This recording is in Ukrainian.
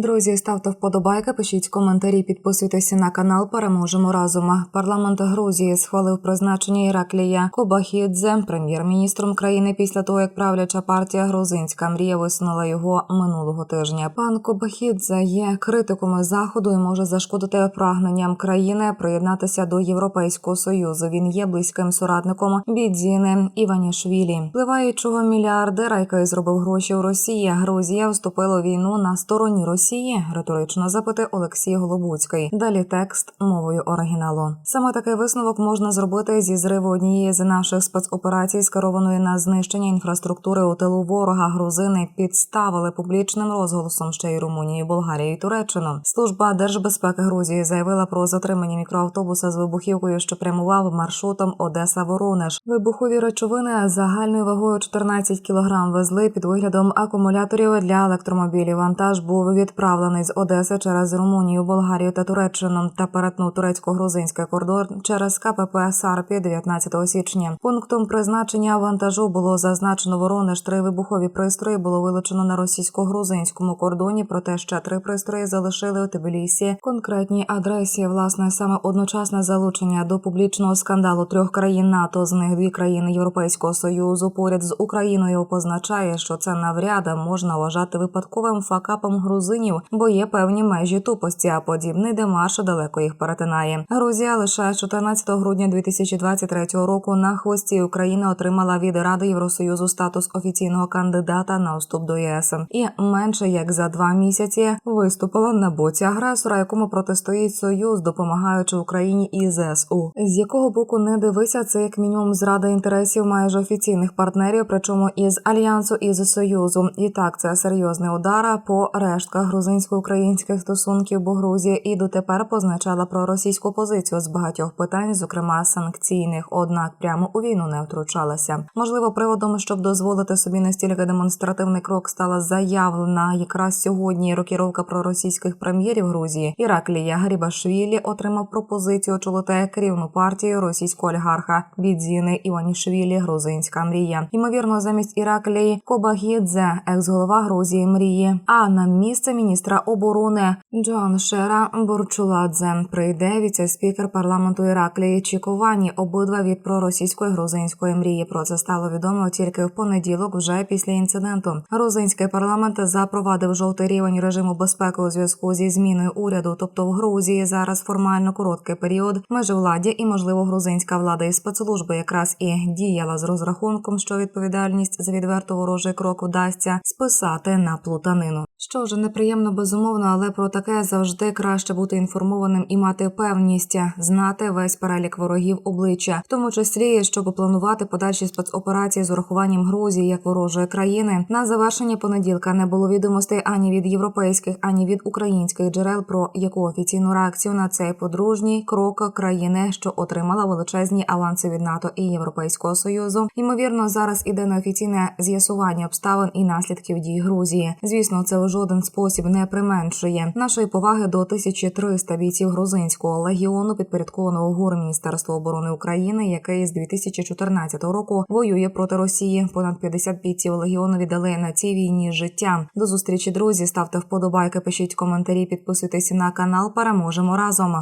Друзі, ставте вподобайки, пишіть коментарі, підписуйтеся на канал. Переможемо разом. Парламент Грузії схвалив призначення Іраклія Кобахідзе прем'єр-міністром країни після того, як правляча партія Грузинська мрія висунула його минулого тижня. Пан Кобахідзе є критиком заходу і може зашкодити прагненням країни приєднатися до Європейського союзу. Він є близьким соратником Бідзіни Іванішвілі, впливаючого мільярдера, який зробив гроші у Росії. Грузія вступила війну на стороні Росії. Риторично запити Олексій Голобуцький. Далі текст мовою оригіналу. Саме такий висновок можна зробити зі зриву однієї з наших спецоперацій, скерованої на знищення інфраструктури у тилу ворога. Грузини підставили публічним розголосом ще й Румунію, Болгарію і Туреччину. Служба держбезпеки Грузії заявила про затримання мікроавтобуса з вибухівкою, що прямував маршрутом Одеса Воронеж. Вибухові речовини загальною вагою 14 кг везли під виглядом акумуляторів для електромобілів. Вантаж був відправлений з Одеси через Румунію, Болгарію та Туреччину та перетнув турецько-грузинський кордон через КПП Сарпі 19 січня. Пунктом призначення вантажу було зазначено Воронеж. Три вибухові пристрої було вилучено на російсько-грузинському кордоні. Проте ще три пристрої залишили у Тбілісі. Конкретній адресі власне саме одночасне залучення до публічного скандалу трьох країн НАТО, з них дві країни Європейського союзу поряд з Україною позначає, що це навряд можна вважати випадковим факапом грузинів, бо є певні межі тупості, а подібний демарш далеко їх перетинає. Грузія лише 14 грудня 2023 року на хвості Україна отримала від Ради Євросоюзу статус офіційного кандидата на вступ до ЄС і менше як за два місяці виступила на боці агресора, якому протистоїть союз, допомагаючи Україні і ЗСУ. З якого боку не дивися, це як мінімум зрада інтересів майже офіційних партнерів, причому із альянсу і з союзу. І так це серйозний удар по рештках грузинсько-українських стосунків, бо Грузія і дотепер позначала про російську позицію з багатьох питань, зокрема санкційних, однак прямо у війну не втручалася. Можливо, приводом, щоб дозволити собі настільки демонстративний крок, стала заявлена якраз сьогодні рокіровка проросійських прем'єрів Грузії. Іраклія Гарібашвілі отримав пропозицію очолити керівну партію російського олігарха Бідзіни Іванішвілі Грузинська мрія. Ймовірно, замість Іраклії Кобагідзе, екс-голова Грузії мрії. А на місце міністра оборони Джон Шера Бурчуладзе прийде віце-спікер парламенту Іраклії Чіковані. Обидва від проросійської грузинської мрії. Про це стало відомо тільки в понеділок, вже після інциденту. Грузинський парламент запровадив жовтий рівень режиму безпеки у зв'язку зі зміною уряду. Тобто в Грузії зараз формально короткий період межевладдя і можливо грузинська влада і спецслужби якраз і діяла з розрахунком, що відповідальність за відверто ворожий крок вдасться списати на плутанину. Що вже неприємно безумовно, але про таке завжди краще бути інформованим і мати певність, знати весь перелік ворогів обличчя, в тому числі щоб планувати подальші спецоперації з урахуванням Грузії як ворожої країни. На завершення понеділка не було відомостей ані від європейських, ані від українських джерел про яку офіційну реакцію на цей подружній крок країни, що отримала величезні аванси від НАТО і Європейського союзу. Ймовірно, зараз іде неофіційне з'ясування обставин і наслідків дій Грузії. Звісно, це в жоден спосіб не применшує нашої поваги до 1300 бійців грузинського легіону, підпорядкованого ГУР Міністерства оборони України, який з 2014 року воює проти Росії. Понад 50 бійців легіону віддали на цій війні життя. До зустрічі, друзі. Ставте вподобайки, пишіть коментарі, підписуйтесь на канал. Переможемо разом.